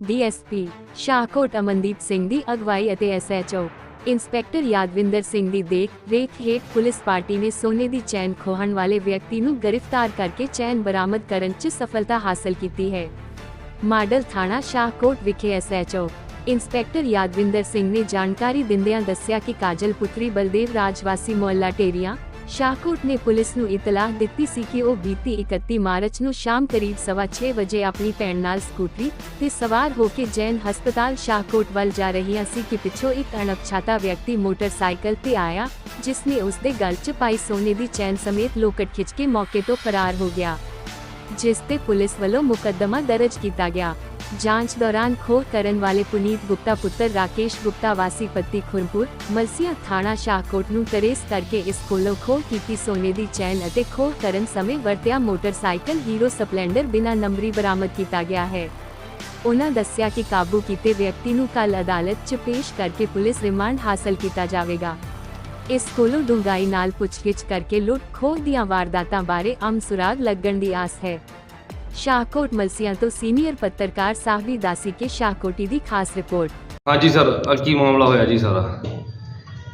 DSP Shahkot Amandeep Singh ਦੀ ਅਗਵਾਈ ਅਤੇ ਐਸਐਚਓ ਇੰਸਪੈਕਟਰ ਯਾਦਵਿੰਦਰ ਸਿੰਘ ਦੀ ਦੇਖ ਰੇਖ ਹੇਠ ਪੁਲਿਸ ਪਾਰਟੀ ਨੇ ਸੋਨੇ ਦੀ ਚੈਨ ਖੋਹਣ ਵਾਲੇ ਵਿਅਕਤੀ ਨੂੰ ਗ੍ਰਿਫਤਾਰ ਕਰਕੇ ਚੈਨ ਬਰਾਮਦ ਕਰਨ 'ਚ ਸਫਲਤਾ ਹਾਸਲ ਕੀਤੀ ਹੈ ਮਾਡਲ ਥਾਣਾ ਸ਼ਾਹਕੋਟ ਵਿਖੇ ਐਸਐਚਓ ਇੰਸਪੈਕਟਰ ਯਾਦਵਿੰਦਰ ਸਿੰਘ ਨੇ ਜਾਣਕਾਰੀ ਦਿੰਦਿਆਂ ਦੱਸਿਆ ਕਿ ਕਾਜਲ ਪੁੱਤਰੀ ਬਲਦੇਵ ਰਾਜਵਾਸੀ ਮੁਹੱਲਾ ਟੇਰੀਆਂ ਸ਼ਾਹਕੋਟ ਨੇ ਪੁਲਿਸ ਨੂੰ ਇਤਲਾਹ ਦਿੱਤੀ ਸੀ ਕਿ ਉਹ ਬੀਤੀ 31 ਮਾਰਚ ਨੂੰ ਸ਼ਾਮ ਕਰੀਬ ਸਵਾ ਛੇ ਵਜੇ ਆਪਣੀ ਭੈਣ ਨਾਲ ਸਕੂਟਰੀ ਤੇ ਸਵਾਰ ਹੋ ਕੇ ਜੈਨ ਹਸਪਤਾਲ ਸ਼ਾਹਕੋਟ ਵੱਲ ਜਾ ਰਹੀਆਂ ਸੀ ਕਿ ਪਿੱਛੋਂ ਇੱਕ ਅਣਪਛਾਤਾ ਵਿਅਕਤੀ ਮੋਟਰਸਾਈਕਲ ਤੇ ਆਇਆ ਜਿਸ ਨੇ ਉਸ ਦੇ ਗਲ 'ਚ ਪਾਈ ਸੋਨੇ ਦੀ ਚੈਨ ਸਮੇਤ ਲੋਕਟ ਖਿੱਚ ਕੇ ਮੌਕੇ ਤੋਂ ਫਰਾਰ ਹੋ ਗਿਆ ਜਿਸ ਤੇ ਪੁਲਿਸ ਵੱਲੋਂ ਮੁਕੱਦਮਾ ਦਰਜ ਕੀਤਾ ਗਿਆ। ਜਾਂਚ ਦੌਰਾਨ ਖੋਹ ਕਰਨ ਵਾਲੇ ਪੁਨੀਤ ਗੁਪਤਾ ਪੁੱਤਰ ਰਾਕੇਸ਼ ਗੁਪਤਾ ਵਾਸੀ ਪੱਤੀ ਖੁਰਪੁਰ ਮਲਸੀਆ ਥਾਣਾ ਸ਼ਾਹਕੋਟ ਨੂੰ ਟਰੇਸ ਕਰਕੇ ਇਸ ਕੋਲੋਂ ਖੋਹ ਕੀਤੀ ਸੋਨੇ ਦੀ ਚੈਨ ਅਤੇ ਖੋਹ ਕਰਨ ਸਮੇਂ ਵਰਤਿਆ ਮੋਟਰਸਾਈਕਲ ਹੀਰੋ ਸਪਲੈਂਡਰ ਬਿਨਾਂ ਨੰਬਰੀ ਬਰਾਮਦ ਕੀਤਾ ਗਿਆ ਹੈ। ਉਹਨਾਂ ਦੱਸਿਆ ਕਿ ਕਾਬੂ ਕੀਤੇ ਵਿਅਕਤੀ ਨੂੰ ਕੱਲ ਅਦਾਲਤ 'ਚ ਪੇਸ਼ ਕਰਕੇ ਪੁਲਿਸ ਰਿਮਾਂਡ ਹਾਸਲ ਕੀਤਾ ਜਾਵੇਗਾ। ਇਸ ਕੋਲੋਂ ਡੂੰਘਾਈ ਨਾਲ ਪੁੱਛਗਿੱਛ ਕਰਕੇ ਲੁੱਟ ਖੋਹ ਦੀਆਂ ਵਾਰਦਾਤਾਂ ਬਾਰੇ ਅਮ ਸੁਰਾਗ ਲੱਗਣ ਦੀ ਆਸ ਹੈ। ਸ਼ਾਹਕੋਟ ਮਲਸੀਆਂ ਤੋਂ ਸੀਨੀਅਰ ਪੱਤਰਕਾਰ ਸਾਹਿਬੀ ਦਾਸੀ ਕੇ ਸ਼ਾਹਕੋਟੀ ਦੀ ਖਾਸ ਰਿਪੋਰਟ। ਹਾਂਜੀ ਸਰ ਕੀ ਮਾਮਲਾ ਹੋਇਆ ਜੀ ਸਾਰਾ?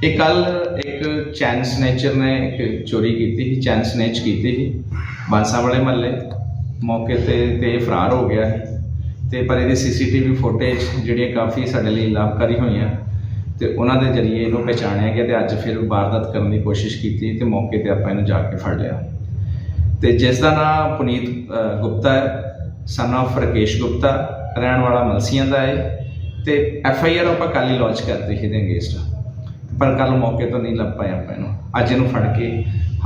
ਇਹ ਕੱਲ ਇੱਕ ਚੈਨ ਸਨੇਚਰ ਨੇ ਇੱਕ ਚੋਰੀ ਕੀਤੀ ਸੀ ਚੈਨ ਸਨੇਚ ਕੀਤੀ ਸੀ ਬਾਂਸਾ ਵਾਲੇ ਮਹੱਲੇ। ਮੌਕੇ ਤੇ ਤੇ ਫਰਾਰ ਹੋ ਗਿਆ ਤੇ ਪਰ ਇਹਦੀ ਸੀਸੀਟੀਵੀ ਫੁਟੇਜ ਜਿਹੜੀਆਂ ਕਾਫੀ ਸਾਡੇ ਲਈ ਲਾਭਕਾਰੀ ਹੋਈਆਂ ਤੇ ਉਹਨਾਂ ਦੇ ਜਰੀਏ ਇਹਨੂੰ ਪਛਾਣਿਆ ਗਿਆ ਤੇ ਅੱਜ ਫਿਰ ਵਾਰਦਾਤ ਕਰਨ ਦੀ ਕੋਸ਼ਿਸ਼ ਕੀਤੀ ਤੇ ਮੌਕੇ ਤੇ ਆਪਾਂ ਇਹਨੂੰ ਜਾ ਕੇ ਫੜ ਲਿਆ। ਤੇ ਜਿਸ ਦਾ ਨਾਮ ਪੁਨੀਤ ਗੁਪਤਾ ਹੈ ਸਨ of ਰਕੇਸ਼ ਗੁਪਤਾ, ਰਹਿਣ ਵਾਲਾ ਮਲਸੀਆਂ ਦਾ ਹੈ ਤੇ ਐਫ ਆਈ ਆਰ ਆਪਾਂ ਕੱਲ੍ਹ ਹੀ ਲਾਂਚ ਕਰਤੀ ਸੀ ਇਹਦੇ ਅਗੇਂਸਟ ਪਰ ਕੱਲ ਮੌਕੇ ਤੋਂ ਨਹੀਂ ਲੱਭ ਪਾਇਆ ਆਪਾਂ ਇਹਨੂੰ। ਅੱਜ ਇਹਨੂੰ ਫੜ ਕੇ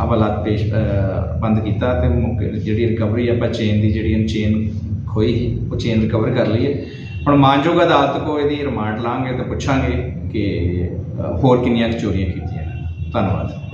ਹਵਾਲਾਤ ਪੇਸ਼ ਬੰਦ ਕੀਤਾ ਤੇ ਮੌਕੇ ਜਿਹੜੀ ਰਿਕਵਰੀ ਆਪਾਂ ਚੇਨ ਦੀ ਜਿਹੜੀ ਚੇਨ ਖੋਈ ਸੀ, ਉਹ ਚੇਨ ਰਿਕਵਰ ਕਰ ਲਈ ਹੈ। ਹੁਣ ਮਾਨਯੋਗ ਅਦਾਲਤ ਕੋ ਇਹਦੀ ਰਿਮਾਂਡ ਲਾਂਗੇ ਤੇ ਪੁੱਛਾਂਗੇ ਕਿ ਹੋਰ ਕਿੰਨੀਆਂ ਕੁ ਚੋਰੀਆਂ ਕੀਤੀਆਂ ਧੰਨਵਾਦ।